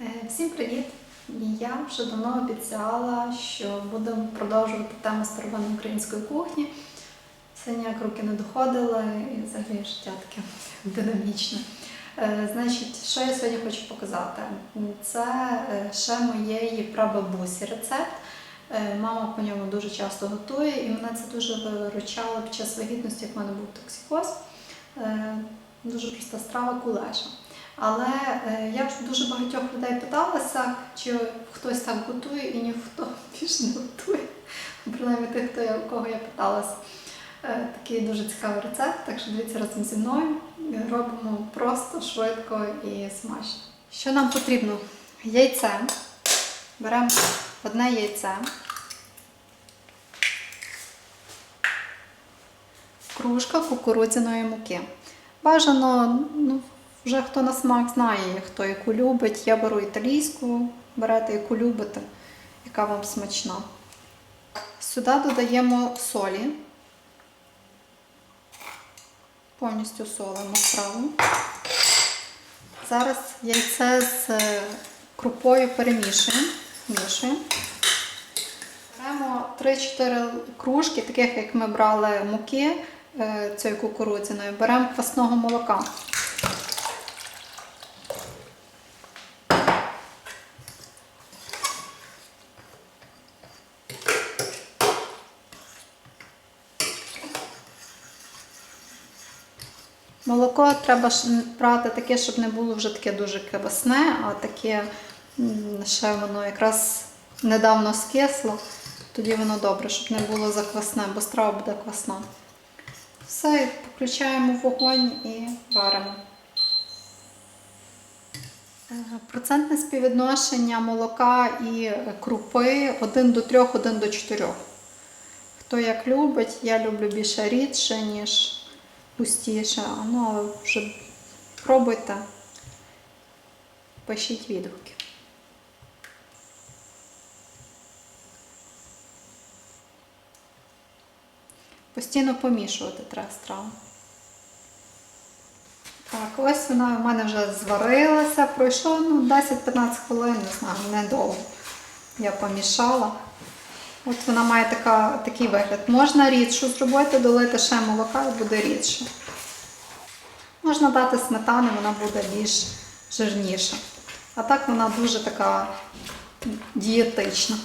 Е, Всім привіт! Я вже давно обіцяла, що будемо продовжувати тему старовинної української кухні. Все ніяк руки не доходили і взагалі життя таке динамічне. Е, Значить, що я сьогодні хочу показати? Це е, ще моєї прабабусі рецепт. Мама по ньому дуже часто готує, і мене це дуже виручало під час вагітності, як в мене був токсикоз. Дуже проста страва кулеша. Але е, я вже дуже багатьох людей питалася, чи хтось так готує, і ніхто більше не готує. Принаймні тих, хто я, кого я питалася. Е, такий дуже цікавий рецепт, так що дивіться разом зі мною. Робимо просто, швидко і смачно. Що нам потрібно? Яйце. Беремо одне яйце. Кружка кукурудзяної муки. Бажано, ну, вже хто на смак знає, хто яку любить. Я беру італійську, берете яку любите, яка вам смачна. Сюди додаємо солі. Повністю солимо страву. Зараз яйце з е, крупою перемішуємо. Мішуємо. Беремо 3-4 кружки, таких як ми брали муки е, цієї кукурудзяної, беремо квасного молока. Молоко треба брати таке, щоб не було вже таке дуже квасне, а таке ще воно якраз недавно скисло. Тоді воно добре, щоб не було заквасне, бо страва буде квасна. Все, включаємо вогонь і варимо. Е, Процентне співвідношення молока і крупи 1 до 3, 1 до 4. Хто як любить, я люблю більше рідше, ніж густіше. Ну, але вже пробуйте, пишіть відгуки. Постійно помішувати треба страву. Так, ось вона у мене вже зварилася. Пройшло ну, 10-15 хвилин, не знаю, недовго. Я помішала. От вона має така, такий вигляд. Можна рідшу зробити, долити ще молока і буде рідше. Можна дати сметани, вона буде більш жирніша. А так вона дуже така дієтична.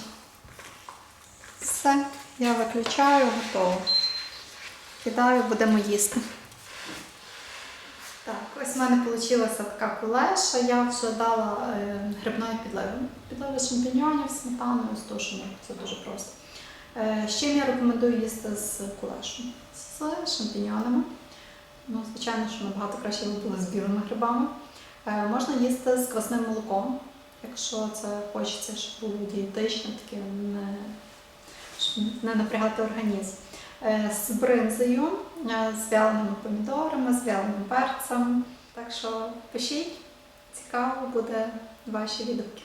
Все, я виключаю, готово. Кидаю, будемо їсти. Ось в мене вийшла така кулеша. Я вже дала е, грибної підливи. Підливи шампіньонів, сметаною, з тушею. Це дуже просто. Е, з чим я рекомендую їсти з кулешем? З шампіньонами. Ну, звичайно, що набагато краще було з білими грибами. Е, можна їсти з квасним молоком, якщо це хочеться, щоб було дієтичне, таке не, не напрягати організм. Е, з бринзою, е, з вяленими помідорами, з вяленим перцем. Так що пишіть, цікаво буде ваші відгуки.